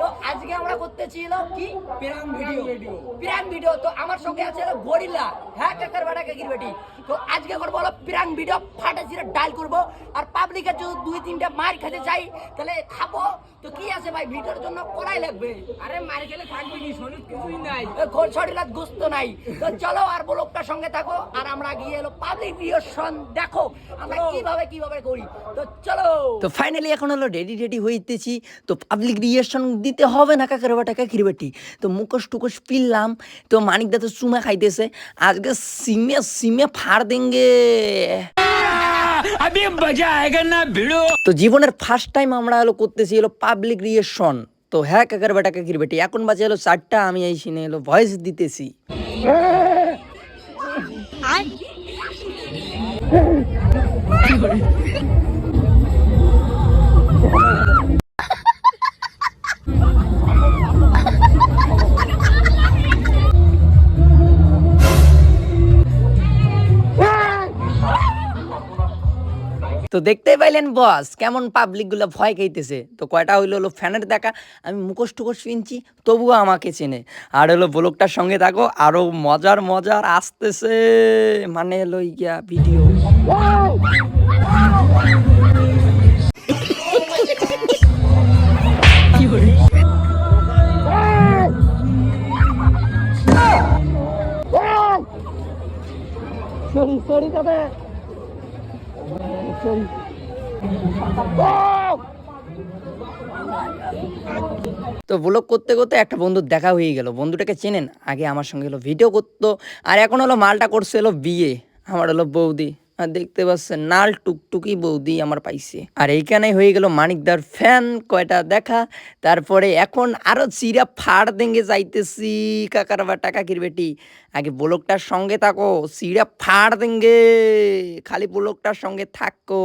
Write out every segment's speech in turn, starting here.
তো আজকে আমরা করতেছিল কি? প্রাণ ভিডিও। তো আমার সঙ্গে আছে হলো হ্যাঁ কাকার বেটা, কাকির বেটি। তো আজকে করব হলো প্রাং ভিডিও ফাটা চিরে ডাল করব। আর পাবলিকের যদি দুই, তিনটা মার খেতে চাই, তাহলে খাব। তো কি আছে ভাই? ভিডিওর জন্য করাই লাগবে। আরে মার থাকবি নি শরীর কিছুই নাই। শরীরাত গুস্ত নাই। তো চলো আর ব্লকটার সঙ্গে থাকো আর আমরা গিয়ে এলো পাবলিক রিয়েকশন দেখো আমরা কীভাবে কীভাবে করি। তো চলো। তো ফাইনালি এখন হলো রেডি রেডি হইতেছি তো পাবলিক রিয়েকশন দিতে হবে না কাকের বাটা কাকির বাটি। তো মুখোশ টুকোশ পিললাম তো মানিকদা তো চুমা খাইতেছে। আজকে সিমে সিমে ফাড় দেঙ্গে। তো জীবনের ফার্স্ট টাইম আমরা হলো করতেছি হলো পাবলিক রিয়েশন তো হ্যাঁ কাকার বেটা কাকির বেটি এখন বাজে হলো চারটা আমি এই সিনে হলো ভয়েস দিতেছি তো দেখতেই পাইলেন বস কেমন পাবলিকগুলো ভয় খাইতেছে তো কয়টা হইল হলো ফ্যানের দেখা আমি মুখোশ টুকোশ কিনছি তবুও আমাকে চেনে আর হলো ব্লকটার সঙ্গে থাকো আরও মজার মজার আসতেছে মানে হলো ইয়া ভিডিও তো ব্লগ করতে করতে একটা বন্ধুর দেখা হয়ে গেল। বন্ধুটাকে চেনেন? আগে আমার সঙ্গে হলো ভিডিও করতো, আর এখন হলো মালটা করছে হলো বিয়ে। আমার হলো বৌদি। দেখতে পাচ্ছেন নাল টুকটুকি বৌদি আমার পাইছে। আর এইখানে হয়ে গেল মানিকদার ফ্যান, কয়টা দেখা। তারপরে এখন আরও চিরা ফাড় দেঙ্গে যাইতেছি, কাকার বা কাকির বেটি আগে ব্লকটার সঙ্গে থাকো, চিরা ফাড় দেঙ্গে খালি ব্লকটার সঙ্গে থাকো।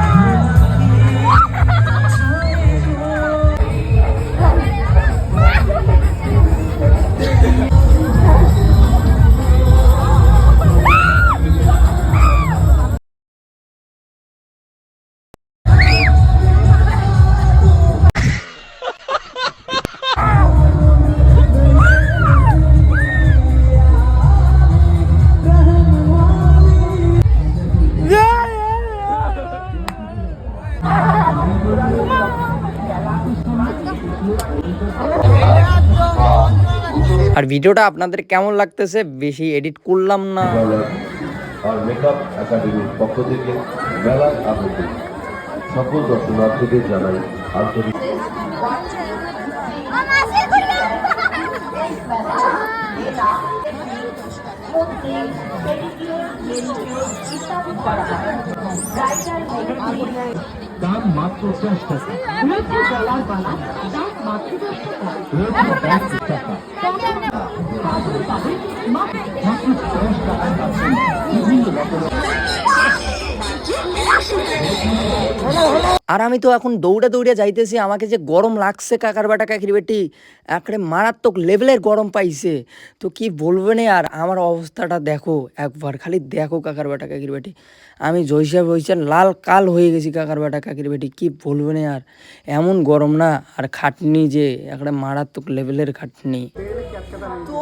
আর ভিডিওটা আপনাদের কেমন লাগতেছে বেশি এডিট করলাম না। আর মেকআপ একাডেমির পক্ষ থেকে আগত সকল দর্শনার্থীদের জানাই আন্তরিক দাম মাত্র দশ টাকা। মাত্র দশ টাকা মাত্র দশ টাকায় পাচ্ছেন বিভিন্ন রকমের আর আমি তো এখন দৌড়ে দৌড়ে যাইতেছি আমাকে যে গরম লাগছে কাকার বাটা কাকির বেটি একবারে মারাত্মক লেভেলের গরম পাইছে। তো কি বলবে না আর আমার অবস্থাটা দেখো একবার খালি দেখো কাকার বাটা কাকির বেটি। আমি জৈসা বৈসা লাল কাল হয়ে গেছি কাকার বাটা কাকির বেটি কি বলবে না আর এমন গরম না আর খাটনি যে একটা মারাত্মক লেভেলের খাটনি। তো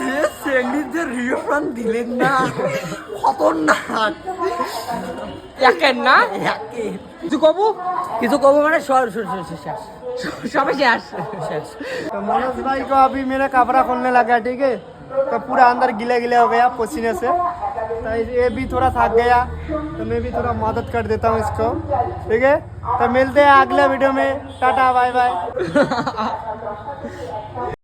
যে দিলেন না খতরনাক। একের না? কিছু কব কিছু কব মানে সব শেষ শেষ সবে শেষ শেষ तो मनोज भाई को अभी मेरा कपड़ा खोलने लगा ठीक है तो पूरा अंदर गीला गीला हो गया पसीने से तो ये भी थोड़ा थक गया तो मैं भी थोड़ा मदद कर देता हूँ इसको ठीक है तो मिलते हैं अगले वीडियो में टाटा बाय बाय